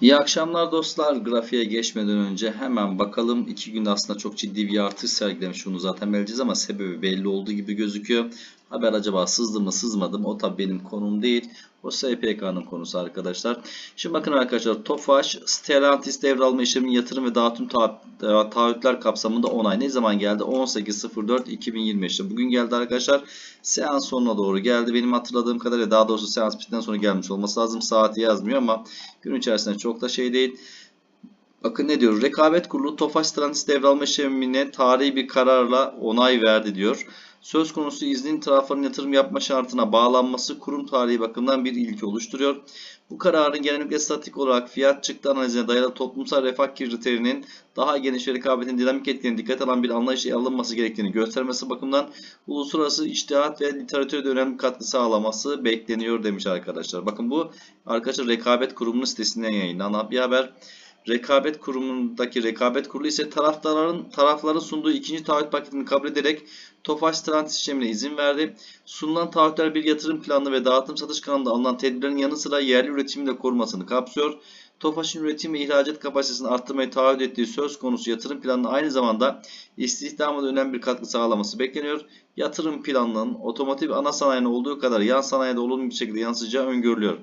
İyi akşamlar dostlar. Grafiğe geçmeden önce hemen bakalım. iki günde aslında çok ciddi bir artış sergilemiş. Bunu zaten belirleyeceğiz ama sebebi belli olduğu gibi gözüküyor. Haber acaba sızdı mı sızmadı mı? O tabi benim konum değil. O SPK'nın konusu arkadaşlar. Şimdi bakın arkadaşlar Tofaş, Stellantis devralma işleminin yatırım ve dağıtım ta e, taahhütler kapsamında onay ne zaman geldi? 18.04.2025'te. Bugün geldi arkadaşlar. Seans sonuna doğru geldi. Benim hatırladığım kadarıyla daha doğrusu seans bittikten sonra gelmiş olması lazım. Saati yazmıyor ama gün içerisinde çok da şey değil. Bakın ne diyor? Rekabet Kurulu Tofaş Stellantis devralma işlemine tarihi bir kararla onay verdi diyor. Söz konusu iznin tarafların yatırım yapma şartına bağlanması kurum tarihi bakımından bir ilki oluşturuyor. Bu kararın genellikle statik olarak fiyat çıktı analizine dayalı toplumsal refah kriterinin daha geniş ve rekabetin dinamik etkilerini dikkat alan bir anlayış alınması gerektiğini göstermesi bakımından uluslararası içtihat ve literatüre önemli katkı sağlaması bekleniyor demiş arkadaşlar. Bakın bu arkadaşlar rekabet kurumunun sitesinden yayınlanan bir haber. Rekabet kurumundaki rekabet kurulu ise taraftarların tarafların sunduğu ikinci taahhüt paketini kabul ederek Tofaş Stellantis işlemine izin verdi. Sunulan taahhütler bir yatırım planı ve dağıtım satış kanalında alınan tedbirlerin yanı sıra yerli üretimi de korumasını kapsıyor. Tofaş'ın üretim ve ihracat kapasitesini arttırmayı taahhüt ettiği söz konusu yatırım planının aynı zamanda istihdama da önemli bir katkı sağlaması bekleniyor. Yatırım planının otomotiv ana sanayinin olduğu kadar yan sanayide olumlu bir şekilde yansıyacağı öngörülüyor.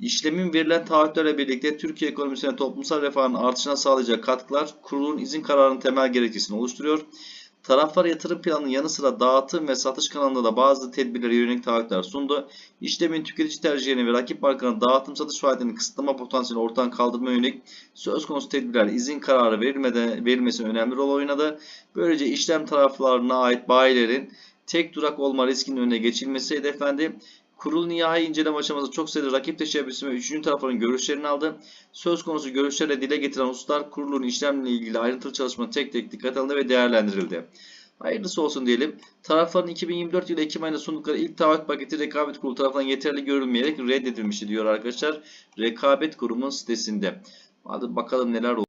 İşlemin verilen taahhütlerle birlikte Türkiye ekonomisine toplumsal refahın artışına sağlayacak katkılar kurulun izin kararının temel gerekçesini oluşturuyor. Taraflar yatırım planının yanı sıra dağıtım ve satış kanalında da bazı tedbirlere yönelik taahhütler sundu. İşlemin tüketici tercihlerini ve rakip markanın dağıtım satış faaliyetini kısıtlama potansiyelini ortadan kaldırma yönelik söz konusu tedbirler izin kararı verilmeden, verilmesi önemli rol oynadı. Böylece işlem taraflarına ait bayilerin tek durak olma riskinin önüne geçilmesi hedeflendi. Kurul nihai inceleme aşamasında çok sayıda rakip teşebbüsü ve üçüncü tarafların görüşlerini aldı. Söz konusu görüşlerle dile getiren hususlar kurulun işlemle ilgili ayrıntılı çalışma tek tek dikkat alındı ve değerlendirildi. Hayırlısı olsun diyelim. Tarafların 2024 yılı Ekim ayında sundukları ilk taahhüt paketi rekabet kurulu tarafından yeterli görülmeyerek reddedilmişti diyor arkadaşlar. Rekabet kurumun sitesinde. Hadi bakalım neler oldu.